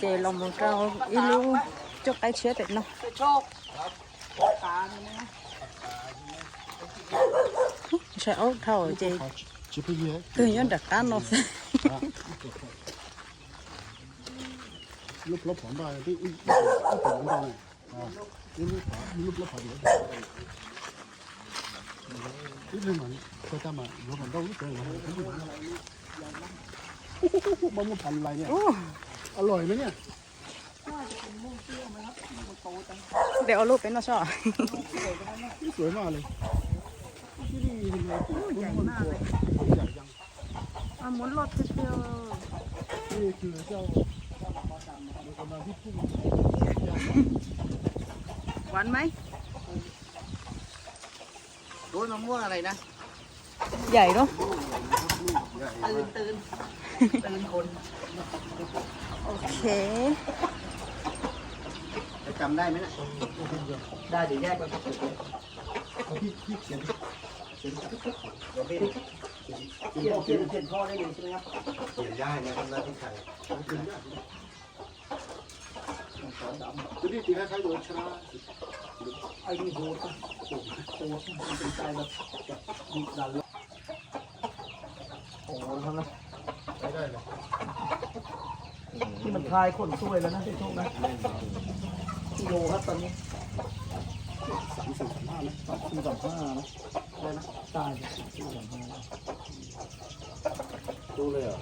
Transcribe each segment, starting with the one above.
เจลองมันเราอีลูจกไอเชื้อเป็ดเนาะโชคตาเนี่ยนะใช่เอาเท่าเจ Tu peux y aller คือย้อนดักกันเนาะ lúc lớp phản bài cái ít ít ít phản bài này à cái lúc phản lúc lớp phản bài ít lên mà cho ta mà nó còn đâu lúc rồi mà không biết bao nhiêu phần này nhỉ โอ้อร่อยไหมเนี่ยเดี๋ยวเอารูปเป็นมาช่อ สวยมากเลยที่นี่ทำไมใหญ่มากเลยใหญ่จังอะหมุนรถเชียวนี่คือเจ้าเรากำลังที่พุ่งหวานไหมโดนมะม่วงอะไรนะ ใหญ่เนาะตื่นตื่นตื่นคนโอเคจะจำได้ไหมนะได้เดี๋ยวแยกไปพี่พี่เขียนเขียนเขียนเขียนข้อได้เลยใช่ไหมครับเขียนได้นะครับหน้าที่ใครตัวนี้ตีคล้ายๆโดนชนะไอ้นี่โหดนะโหดโหดมันเป็นใจแบบดุดันเลยโอ้โหนะครับนะใช้ได้เลยที่มันคลายขนช่วยแล้วนะที่โชคนะกิโลครับตอนนี้สามสิบสามห้าไหมสามสิบสามห้านะอะไรนะตายที่สำคัญดูเลยอะ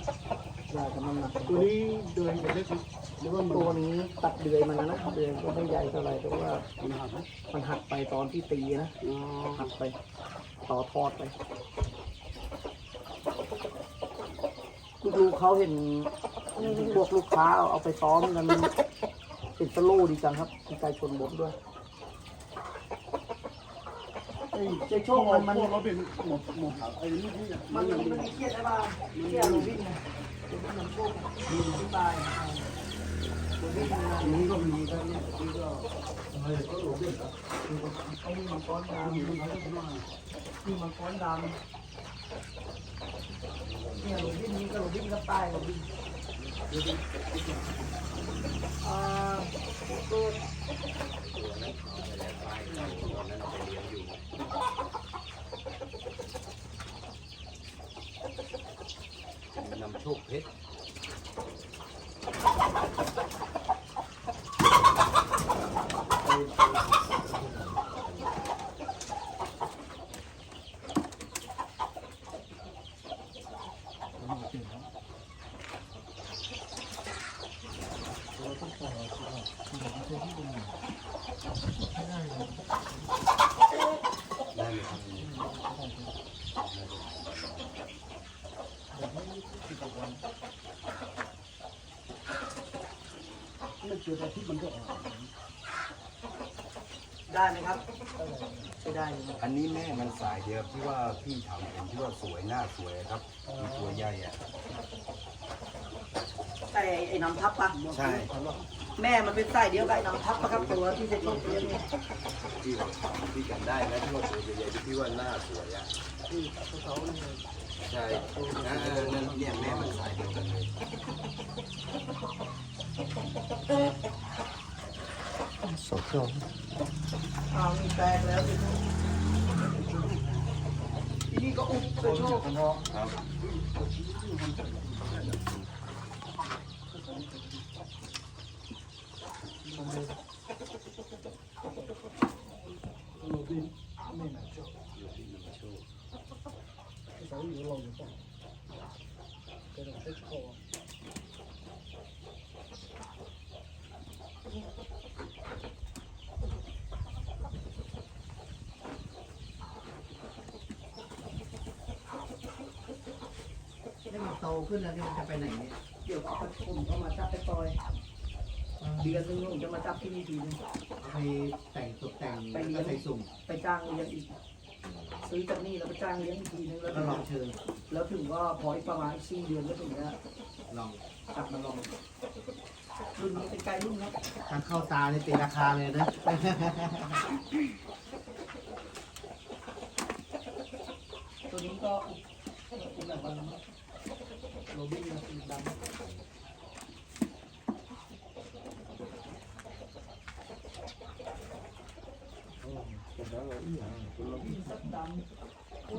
ได้กำลังหนักตัวนี้เดินเป็นเล็กไหมหรือว่ามันตัวนี้ตัดเดือยมันนะนะเดือยก็ไม่ใหญ่เท่าไหร่แต่ว่ามันหักไหมมันหักไปตอนที่ตีนะอ๋อหักไป ต่อทอดไป ลูกเขาเห็นพวกลูกค้าเอาไปซ้อมกันเป็นสโลว์ดีจังครับมีไก่ชนบดด้วยไอ้เจ๊โชคมันมันพวกเราเป็นหมดหมดหักไอ้ลูกนี่มันมันมีเครียดได้ป่ะเครียดโรบินนะโรบินนำโชคมีที่ตายโรบินนะนี้ก็มีแต่เนี่ยนี่ก็อะไรก็หลงเด่นอะไอ้นี่มังกรดำมีมันอะไรก็มานี่มังกรดำ นี่ยโรบินนี้ก็โรบินก็ตายโรบินอ่าก็นำโชคเพชร ได้ไห มครับไม่เจออาทิตย์มันก็ออกได้ไหมครับใช้ได้เลยนะอันนี้แม่มันสายเดียวที่ว่าพี่ทำเห็นที่ว่าสวยหน้าสวยครับมีตัวใหญ่อะแต่ไอ้น้ำทับปะใช่ แม่มันเป็นไส้เดียวกับไอ้น้ำทับปะครับตัวที่จะโชคเลี้ยงเนี่ยที่ ที่จำได้ไหมที่ว่าตัวใหญ่ๆที่พี่ว่าหน้าสวยอะที่เขาใช่นั่นนั่นเนี่ยแม่มันสายเดียวกันเลยอ้าวมีแตกแล้วทีนี้ทีนี้ก็อุบไปโชคครับโรบินไม่น่าชอบเขาอยู่เราอยู่ป่ะแต่เราเซ็ตคอ ให้มัน โตขึ้นแล้วนี่มันจะไปไหนเนี่ยเดี๋ยวเอาไปผมเอามาจับไปปล่อยเดือนหนึงผมจะมาจับที่นี่ทีนึงไปแต่งตกแต่งไปแล้วเลี้ยงก็ใส่สุ่มไปจ้างเลี้ยงอีก ซื้อจากนี่แล้วไปจ้างเลี้ยงอีกทีนึงแล้วก็ลองเชิญแล้วถึงว่าพออีกประมาณสี่เดือนก็ถึงจะลองกลับมาลองรุ่นนี้เป็นไก่รุ่นนะทางเข้าตาในยตีราคาเลยนะ ตัวนี้ก็ Lobby na pinagdam.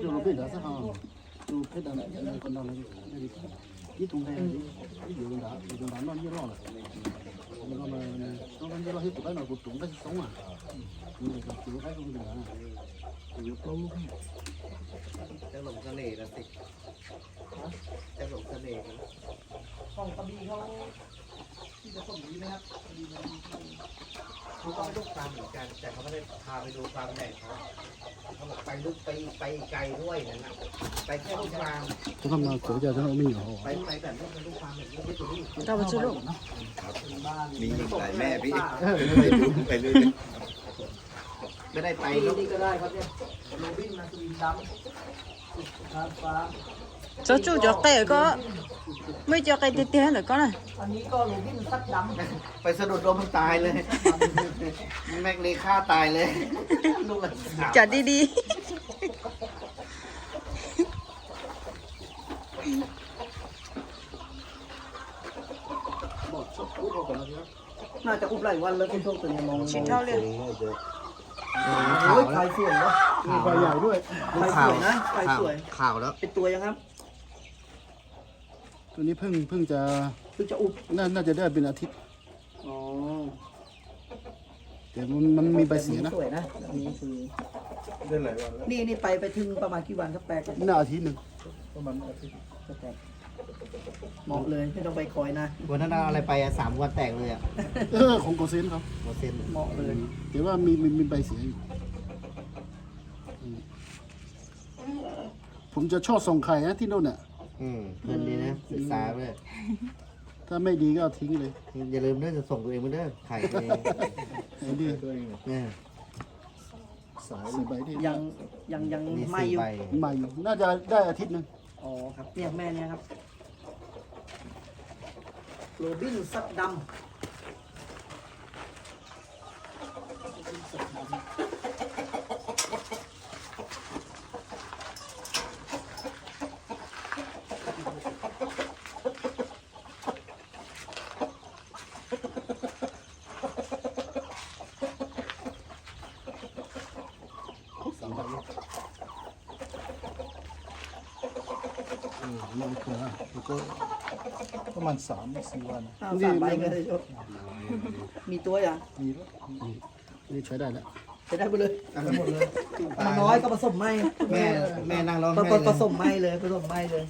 Dù nó biết đã sao không? Dù cái đàn này con đàn này Cái thùng này Cái dù đã Dù đã nó như lo là Nó mà Nó vẫn như lo hết tụi cái nào Của tụi cái sống à Nhưng mà Tụi cái không được à Tụi cái าก็ไปดูฟาร์มเหมือนกัน แต่เขาไม่ได้พาไปดูฟาร์มใหญ่เขาเขาบอกไปลูกไปไปไกลด้วยนั่นน่ะไปแค่ลูกฟาร์ม 就他们国家真的没有。 ไปไปแบบนี้เป็นลูกฟาร์มแบบนี้ไม่ถึงนี่ เราไปซื้อลูก บ้าน มีอีกหลายแม่พี่ ป่า ไปดูไปเรื่อย ไม่ได้ไป ไป ลูก นี่ก็ได้ครับเนี่ยโรบินมาสวินดำทานฟ้า cho chú cho cây có mấy cho cây tê tê rồi có này อันนี้ก็โรบินซัดดำไปสะดุดลมมันตายเลย แม็กเลยฆ่าตายเลยลูกละสาม chả đi đi น่าจะอุบหลายวันแล้วคุณโชคตัวนี้มองมอง chỉ thao liền โอ้ยไข่สวยเนาะมีไฟใหญ่ด้วยไข่สวยนะไข่ข่าวสวย ข่าวแล้ว เป็นตัวยังครับ ตัวนี้เพิ่งเพิ่งจะคือจะอุบน่าน่าจะได้เป็นอาทิตย์ อ๋อแต่มันมันมีใบเสียนะสวยนะแบบนี้คือนี่นี่ไปไปถึงประมาณกี่วันครับแปลกหน้าอาทิตย์หนึ่งประมาณอาทิตย์ก็แตกเหมาะเลยไม่ต้องไปคอยนะวันนั้นเอาอะไรไปอะสามวันแตกเลยอะเออของโกเซนครับโมเซนเหมาะเลยแต่ว่ามีมีมีใบเสียอยู่อืมผมจะชอบส่งไข่นะที่โน่นน่ะ อืมเพื่อนดีนะศึกษาเลยถ้าไม่ดีก็เอาทิ้งเลยอย่าลืมเด้อจะส่งตัวเองมาเด้อไข่ตัวเองไอ้นี่เนี่ยสายเลยใบที่ยังยังยังมีไม่สี่อยู่ ใบใหม่อยู่น่าจะได้อาทิตย์หนึ่งอ๋อครับเนี่ยแม่เนี่ยครับ โรบินซัดดำ สามใบเออนี่มันคือแล้วก็ประมาณสามสี่วันอ้าวสามใบก็ได้จบมีตัวอย่างมีแล้วนี่นี่ใช้ได้แล้วจะได้ไปเลยเอาไปหมดเลยมันน้อยก็ผสมไม่แม่แม่นั่งร้องผไห้ผเลยผสมไม่เลยผสมไม่เลย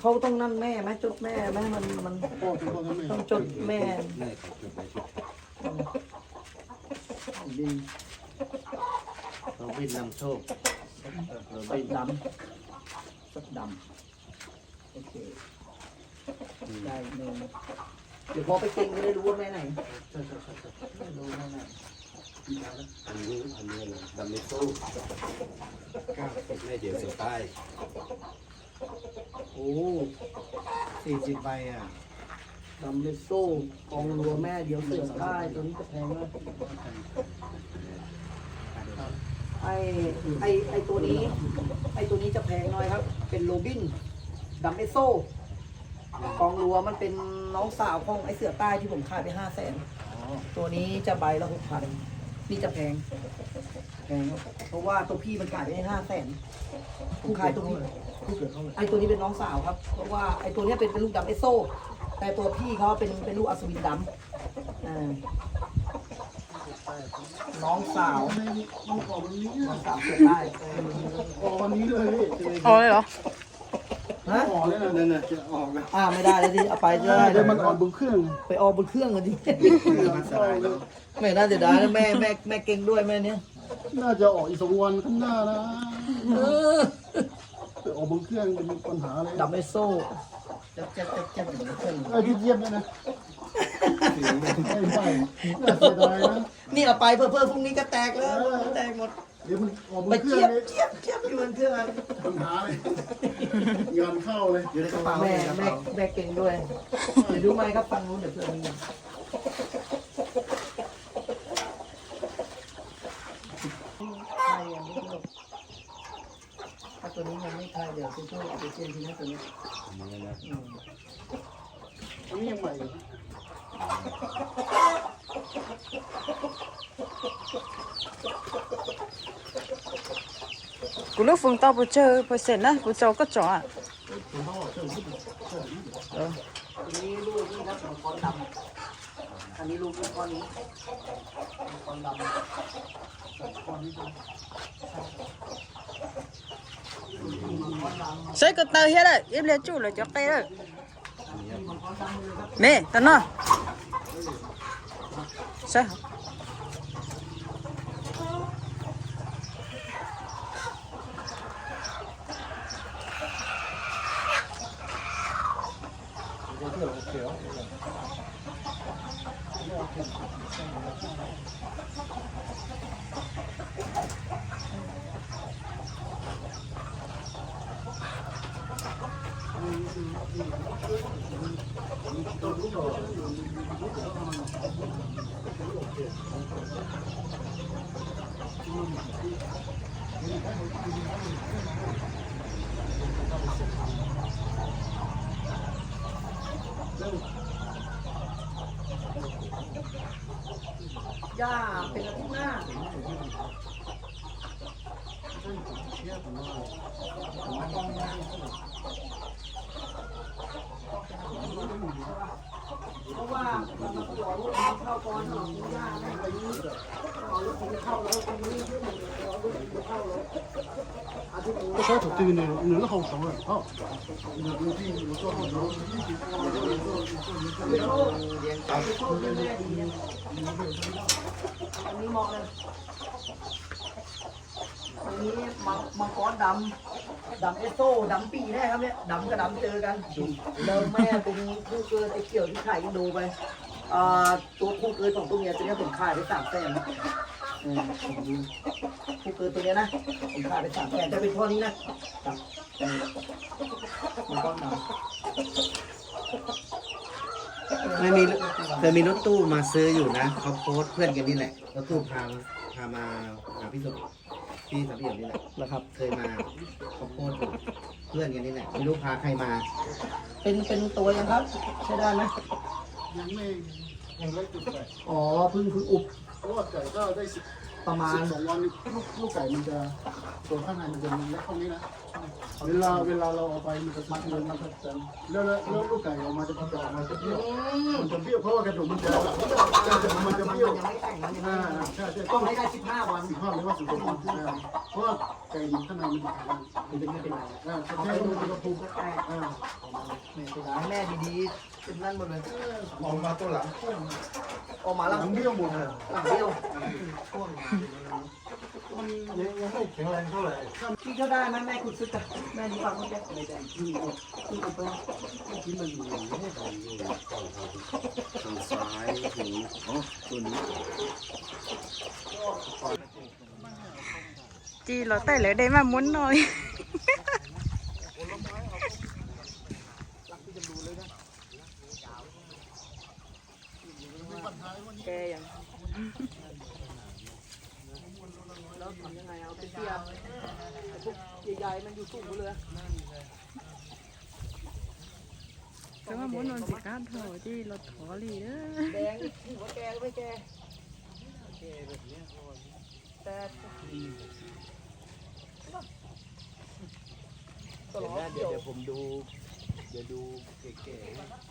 เขาต้องนั่นแม่ไหมจดแม่ไหมมันมันพ่อเป็นพ่อกับแม่ต้องจดแม่ดีเราบิน นำโชคเราใบบินดำสักดำโอเคได้เนยเดี๋ยวพอไปเก่งจะได้รู้ว่าแม่ไหนรู้แม่ไหนๆอันนี้อันนี้นะดัมเมโซ่ก้าวแม่เดียวเสือใต้โอ้สี่สิบใบอะดำเลสโซ่กองรัวแม่เดียวเสือได้ตัวนี้จะแพงมาก ไอไอไอตัวนี้ ไอตัวนี้จะแพงหน่อยครับ เป็นโรบินดัมเอโซ่กองรัวมันเป็นน้องสาวของไอเสือใต้ที่ผมขายไปห้าแสนตัวนี้จะใบละหกพันนี่จะแพงแพงครับเพราะว่าตัวพี่มันขายไปห้าแสนผมขายตัวพี่ไอตัวนี้เป็นน้องสาวครับ เพราะว่าไอตัวเนี้ยเป็นเป็นลูกดัมเอโซ่แต่ตัวพี่เขาเป็นเป็นลูกอัศวินดำอ่า น้องสาวมันออกวันนี้น้องสาวเสือใต้ออกวันนี้เลยพี่ ồ đấy đó ฮะออกเลยนะนั่นน่ะจะออกนะอ่าไม่ได้เลยดิเอาไปจะได้เดี๋ยวมันออกบนเครื่องไงไปออกบนเครื่องกันดิเข้าเลยไม่น่าเสียดายนะแม่แม่แม่เก่งด้วยแม่เนี้ยน่าจะออกอีกสองวันข้างหน้านะไปออกบนเครื่องเป็นปัญหาเลยดับไม่โซ่จะจะจะจะถึงเครื่องไอ้ที่เยี่ยมเลยนะ ไม่ใช่น่าเสียดายนะ นี่เอาไปเพื่อเพื่อพรุ่งนี้ก็แตกแล้วแตกหมดเดี๋ยวมันออกบไปนเครื่อเจี๊งยบเลยเจี๊ยบเจี๊ยบอยู่บนเครื่องอะปัญหาเลยงานเข้าเลยอยู่ในกระเป๋าแม่ในกระแม่เป๋าแม่เก่งด้วยเดี๋ยวดูไหมครับฟังนู้นเดี๋ยวเพื่อนมีใช่ยังไม่จบถ้าตัวนี้ยังไม่คลายเดี๋ยวคุณช่วยเอาไปเชียนทีนะตัวนี้ อันนี้นะอืมอัน กูลูกฝุ่นตาปูเจอพอเสร็จนะกูเจอก็จ่ออะนี่ลูกนี่นะสอนดำอันนี้ลูกนี่ก้อนนี้คนดำคนนี้ใส่กระเตาเฮ็ดอะเอ็มเลี้ยจู่เลยจะไปเลยเม่ตอนนั้น Sao? 여기다 าเพราะว่ามันมาขอรถมันเข้าก่อนหน่อยย่าแม่ไปนี้ขอรถมันเข้าแล้วตรงนี้ขอรถมันเข้าแล้วอาทิตย์นี้ 这小土对那个人好熟了啊，有有地有做好熟， เป็นโชคเป็นโชคเป็นแม่ดีเนี่ยอันนี้มองเลยอันนี้มังมังกรดำดำเอสโซดำปีแน่ครับเนี่ยดำกับดำเจอกันเดิมแม่เป็นคู่เกินไอเกี่ยวที่ขายอินโดไปอ่าตัวคู่เกินของตัวเมียตัวเนี้ยผมขายไปสามแสน อืมคู่เกินตัวเนี้ยนะผมขายไปสามแสนจะเป็นท่อนี้นะครับเออมังกรดำไม่มีเคยมีรถตู้มาซื้ออยู่นะเขาโพสต์เพื่อนกันนี่แหละรถตู้พาพามาหาพี่สุพี่สามพี่หยกนี่แหละนะครับ เคยมาเขาโพสต์อยู่เพื่อนกันนี่แหละไม่รู้พาใครมา เป็นเป็นตัวยังครับ ใช้ได้ไหมยังไม่ยังเล็กจุดไก่อ๋อเพึ่งเพึ่งอุบ เพราะว่าไก่ก็ได้สิบประมาณสิบสองวันลูกลูกไก่มันจะตัวข้างในมันจะเล็กเท่านี้นะเวลาเวลาเราเอาไปมันจะมันมันมันจะแล้วแล้วแล้วลูกไก่ออกมาจะมันจะออกมาจะเปรี้ยวมันจะเปรี้ยวเพราะว่ากระดูกมันจะมันจะเปรี้ยวยังไม่แต่งมันยังอ่าไม่ใช่ใช่ต้องให้ได้สิบห้าวันสิบห้าหรือว่าสิบหกวันเพราะว่าไก่อยู่ข้างในมันจะมันจะไม่เป็นไรอ่าใช่ดูอุณหภูมิอ่าแม่ตัวแม่ดีๆเป็นนั่นหมดเลยออกมาตัวหลังออกมาแล้วหลังเบี้ยวหมดเลยหลังเดียวมันยังยังไม่แข็งแรงเท่าไหร่พี่เขาได้ไหมแม่คุณซื้อจ้ะแม่ดีฟังเมื่อกี้ไม่ได้ที่ที่อุบไปที่มันอยู่ไม่ได้อยู่ทางซ้ายถึงอ๋อตัวนี้ Chị là tay lấy đây mà muốn nói. Kê vậy. แล้วทำยังไงเอาไปเทียบแต่พวกใหญ่ๆมันอยู่สูงหมดเลย Thế mà muốn nói gì cát thở chị là thỏ lì đó. แดงถือว่าแกก็ไม่แกแต่ตลอดเดี๋เดี๋ยยววเดี๋ยวผมดู เดี๋ยวดูเก๋แ